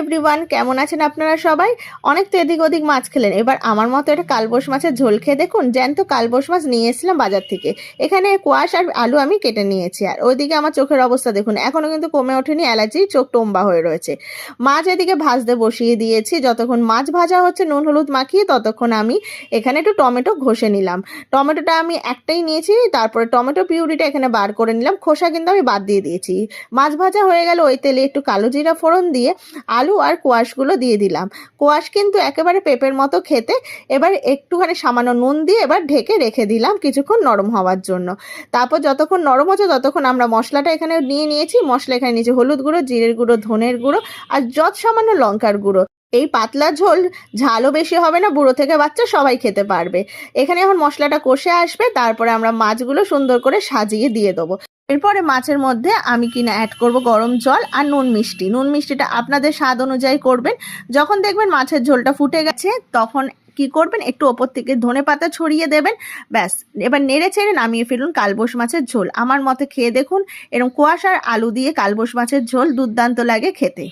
Everyone কেমন আছেন আপনারা সবাই? অনেক তো এদিক ওদিক মাছ খেলেন। এবার আমার মতো এটা কালবোস মাছের ঝোল খেয়ে দেখুন, জ্যান্ত কালবোস মাছ নিয়ে এসেছিলাম বাজার থেকে। এখানে কোয়াশ আর আলু আমি কেটে নিয়েছি। আর ওইদিকে আমার চোখের অবস্থা দেখুন এখনও কিন্তু কমে ওঠেনি অ্যালার্জি চোখ টোম্বা হয়ে রয়েছে। মাছ এদিকে ভাজতে বসিয়ে দিয়েছি, যতক্ষণ মাছ ভাজা হচ্ছে, নুন, হলুদ মাখিয়ে ততক্ষণ আমি এখানে একটু টমেটো ঘষে নিলাম। টমেটোটা আমি একটাই নিয়েছি, তারপরে টমেটো পিউরিটা এখানে বার করে নিলাম। খোসা কিন্তু আমি বাদ দিয়ে দিয়েছি। মাছ ভাজা হয়ে গেল, ওই তেলে একটু কালো জিরা ফোড়ন দিয়ে আলু আর কোয়াশগুলো দিয়ে দিলাম। কোয়াশ কিন্তু একেবারে পেঁপের মতো খেতে। এবার একটুখানি সামান্য নুন দিয়ে এবার ঢেকে রেখে দিলাম কিছুক্ষণ নরম হওয়ার জন্য। তারপর যতক্ষণ নরম হচ্ছে ততক্ষণ আমরা মশলাটা এখানে নিয়ে নিয়েছি। মশলা এখানে নিয়েছি হলুদ গুঁড়ো, জিরের গুঁড়ো, ধনের গুঁড়ো আর যত সামান্য লঙ্কার গুঁড়ো। এই পাতলা ঝোল ঝালও বেশি হবে না, বুড়ো থেকে বাচ্চা সবাই খেতে পারবে। এখানে এখন মশলাটা কষে আসবে, তারপরে আমরা মাছগুলো সুন্দর করে সাজিয়ে দিয়ে দেবো। এরপরে মাছের মধ্যে আমি কিনা অ্যাড করব গরম জল আর নুন মিষ্টি। নুন মিষ্টিটা আপনাদের স্বাদ অনুযায়ী করবেন। যখন দেখবেন মাছের ঝোলটা ফুটে গেছে, তখন কি করবেন? একটু ওপর থেকে ধনে পাতা ছড়িয়ে দেবেন। ব্যাস, এবার নেড়ে ছেড়ে নামিয়ে ফেলুন কালবোস মাছের ঝোল। আমার মতে খেয়ে দেখুন এরকম কুয়াশার আলু দিয়ে কালবোস মাছের ঝোল দুর্দান্ত লাগে খেতে।